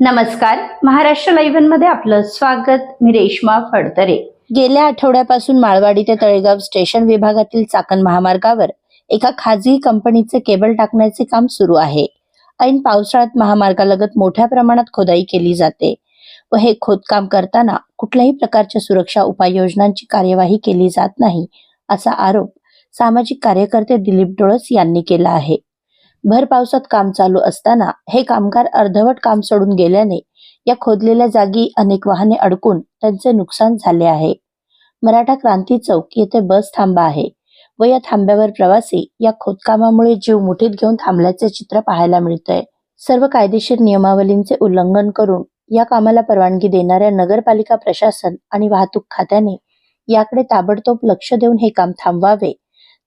नमस्कार. महाराष्ट्र लाईव्हनमध्ये आपलं स्वागत. मी रेश्मा फडतरे. गेल्या आठवड्यापासून माळवाडी ते तळेगाव स्टेशन विभागातील चाकण महामार्गावर एका खाजगी कंपनीचे केबल टाकण्याचे काम सुरू आहे. ऐन पावसाळ्यात महामार्गालगत मोठ्या प्रमाणात खोदाई केली जाते व हे खोदकाम करताना कुठल्याही प्रकारच्या सुरक्षा उपाययोजनांची कार्यवाही केली जात नाही असा आरोप सामाजिक कार्यकर्ते दिलीप डोळस यांनी केला आहे. भर पावसात काम चालू असताना हे कामगार अर्धवट काम सोडून गेल्याने या खोदलेल्या जागी अनेक वाहने अडकून त्यांचे नुकसान झाले आहे. मराठा क्रांती चौक येथे बस थांबा आहे व या थांब्यावर प्रवासी या खोदकामामुळे जीव मुठीत घेऊन थांबल्याचे चित्र पाहायला मिळतंय. सर्व कायदेशीर नियमावलींचे उल्लंघन करून या कामाला परवानगी देणाऱ्या नगरपालिका प्रशासन आणि वाहतूक खात्याने याकडे ताबडतोब लक्ष देऊन हे काम थांबवावे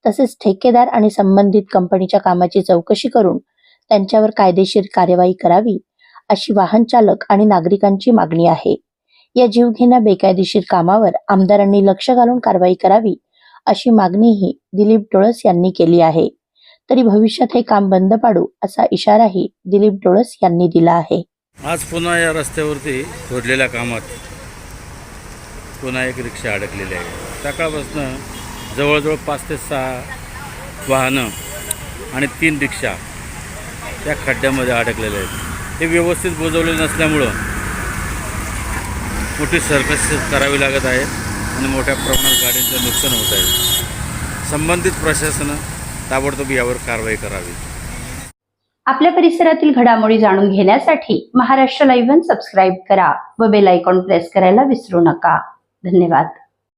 तसेच ठेकेदार आणि संबंधित कंपनीच्या कामाची चौकशी करून त्यांच्यावर कायदेशीर कार्यवाही करावी अशी वाहन चालक आणि नागरिकांची मागणी आहे. या जीवघेण्या बेकायदेशीर कामावर आमदारांनी लक्ष घालून कारवाई करावी अशी मागणीही दिलीप डोळस यांनी केली आहे. तरी भविष्यात हे काम बंद पाडू असा इशाराही दिलीप डोळस यांनी दिला आहे. आज पुन्हा या रस्त्यावरती खोदलेल्या कामात पुन्हा एक रिक्षा अडकलेली आहे. सकाळपासून जवळजवळ पाच ते सहा वाहनं आणि तीन रिक्षा त्या खड्ड्यामध्ये अडकलेले आहेत. हे व्यवस्थित बुजवले नसल्यामुळं मोठी सर्कस करावी लागत आहे आणि मोठ्या प्रमाणात गाड्यांचं नुकसान होत आहे. संबंधित प्रशासनं ताबडतोब यावर कारवाई करावी. आपल्या परिसरातील घडामोडी जाणून घेण्यासाठी महाराष्ट्र लाईव्ह सबस्क्राईब करा व बेल आयकॉन प्रेस करायला विसरू नका. धन्यवाद.